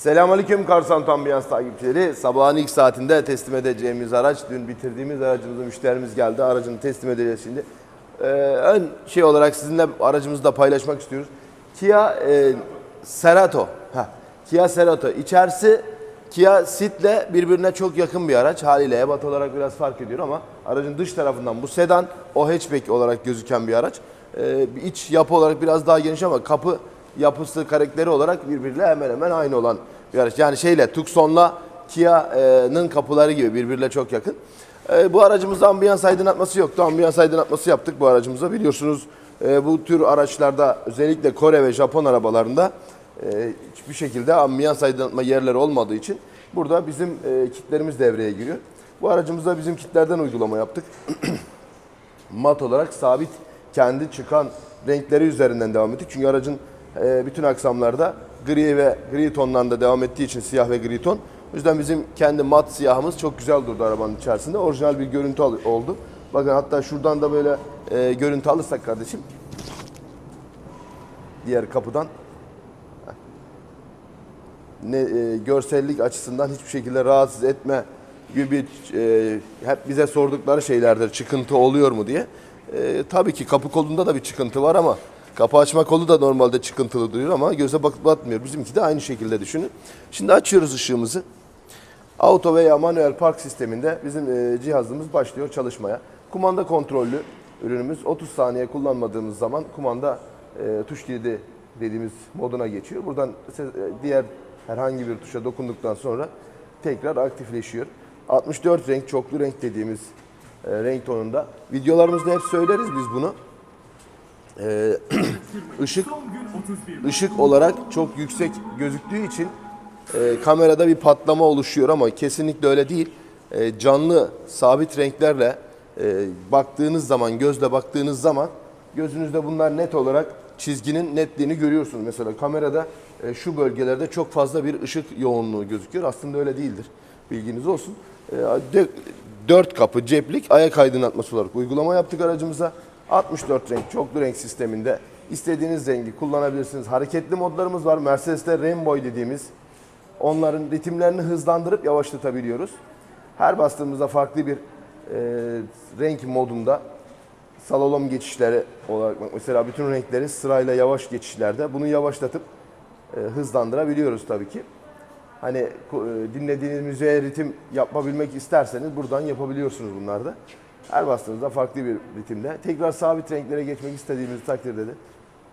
Selamünaleyküm Karsan Tambiyans takipçileri. Sabahın ilk saatinde teslim edeceğimiz araç, dün bitirdiğimiz aracımızı müşterimiz geldi. Aracını teslim edeceğiz şimdi. Ee, ön şey olarak sizinle aracımızı da paylaşmak istiyoruz. Kia e, Cerato. Heh, Kia Cerato. İçerisi Kia Ceed'le birbirine çok yakın bir araç. Haliyle ebat olarak biraz fark ediyor ama aracın dış tarafından bu sedan, o hatchback olarak gözüken bir araç. Ee, iç yapı olarak biraz daha geniş ama kapı yapısı, karakteri olarak birbiriyle hemen hemen aynı olan bir araç. Yani şeyle Tucson'la Kia'nın kapıları gibi birbiriyle çok yakın. Ee, bu aracımızda ambiyans aydınlatması yoktu. Ambiyans aydınlatması yaptık bu aracımıza. Biliyorsunuz e, bu tür araçlarda özellikle Kore ve Japon arabalarında e, hiçbir şekilde ambiyans aydınlatma yerleri olmadığı için burada bizim e, kitlerimiz devreye giriyor. Bu aracımızda bizim kitlerden uygulama yaptık mat olarak sabit kendi çıkan renkleri üzerinden devam ettik. Çünkü aracın e, bütün aksamlarda gri ve gri tonlarında devam ettiği için siyah ve gri ton. O yüzden bizim kendi mat siyahımız çok güzel durdu arabanın içerisinde. Orijinal bir görüntü oldu. Bakın hatta şuradan da böyle e, görüntü alırsak kardeşim. Diğer kapıdan ne e, görsellik açısından hiçbir şekilde rahatsız etme gibi e, hep bize sordukları şeylerdir. Çıkıntı oluyor mu diye. E, tabii ki kapı kolunda da bir çıkıntı var ama kapı açma kolu da normalde çıkıntılı duruyor ama göze bakıp batmıyor. Bizimki de aynı şekilde düşünün. Şimdi açıyoruz ışığımızı. Auto veya manuel park sisteminde bizim e, cihazımız başlıyor çalışmaya. Kumanda kontrollü ürünümüz 30 saniye kullanmadığımız zaman kumanda e, tuş kilidi dediğimiz moduna geçiyor. Buradan e, diğer herhangi bir tuşa dokunduktan sonra tekrar aktifleşiyor. 64 renk çoklu renk dediğimiz e, renk tonunda. Videolarımızda hep söyleriz biz bunu. E, ışık ışık olarak çok yüksek gözüktüğü için e, kamerada bir patlama oluşuyor ama kesinlikle öyle değil. E, canlı sabit renklerle e, baktığınız zaman, gözle baktığınız zaman gözünüzde bunlar net olarak çizginin netliğini görüyorsunuz. Mesela kamerada e, şu bölgelerde çok fazla bir ışık yoğunluğu gözüküyor. Aslında öyle değildir. Bilginiz olsun. E, de- dört kapı ceplik ayak aydınlatması olarak uygulama yaptık aracımıza. 64 renk çoklu renk sisteminde istediğiniz rengi kullanabilirsiniz. Hareketli modlarımız var. Mercedes'te Rainbow dediğimiz onların ritimlerini hızlandırıp yavaşlatabiliyoruz. Her bastığımızda farklı bir e, renk modunda slalom geçişleri olarak mesela bütün renkleri sırayla yavaş geçişlerde bunu yavaşlatıp e, hızlandırabiliyoruz tabii ki. Hani e, dinlediğiniz müziğe ritim yapabilmek isterseniz buradan yapabiliyorsunuz bunlarda. Her bastığınızda farklı bir ritimde. Tekrar sabit renklere geçmek istediğimiz takdirde de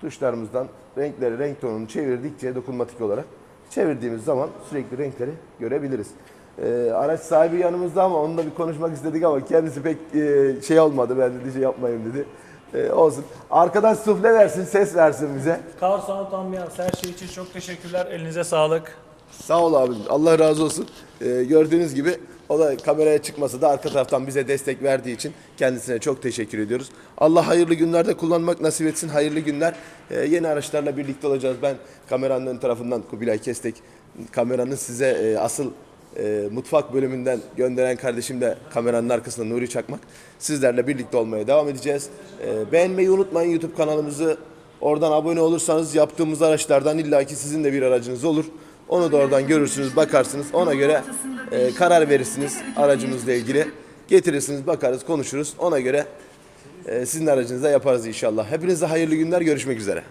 tuşlarımızdan renkleri, renk tonunu çevirdikçe dokunmatik olarak çevirdiğimiz zaman sürekli renkleri görebiliriz. Ee, araç sahibi yanımızda ama onunla bir konuşmak istedik ama kendisi pek e, şey olmadı. Ben dedi şey yapmayayım dedi. Ee, olsun. Arkadan sufle versin, ses versin bize. Kar Sound Ambiyans her şey için çok teşekkürler. Elinize sağlık. Sağ ol abim. Allah razı olsun. Ee, gördüğünüz gibi o da kameraya çıkmasa da arka taraftan bize destek verdiği için kendisine çok teşekkür ediyoruz. Allah hayırlı günlerde kullanmak nasip etsin. Hayırlı günler. Ee, yeni araçlarla birlikte olacağız. Ben kameranın ön tarafından Kubilay Kestek kameranın size e, asıl e, mutfak bölümünden gönderen kardeşim de kameranın arkasında Nuri Çakmak. Sizlerle birlikte olmaya devam edeceğiz. E, beğenmeyi unutmayın YouTube kanalımızı. Oradan abone olursanız yaptığımız araçlardan illaki sizin de bir aracınız olur. Onu da oradan görürsünüz, bakarsınız. Ona göre e, karar verirsiniz aracımızla ilgili. Getirirsiniz, bakarız, konuşuruz. Ona göre e, sizin aracınıza yaparız inşallah. Hepinize hayırlı günler, görüşmek üzere.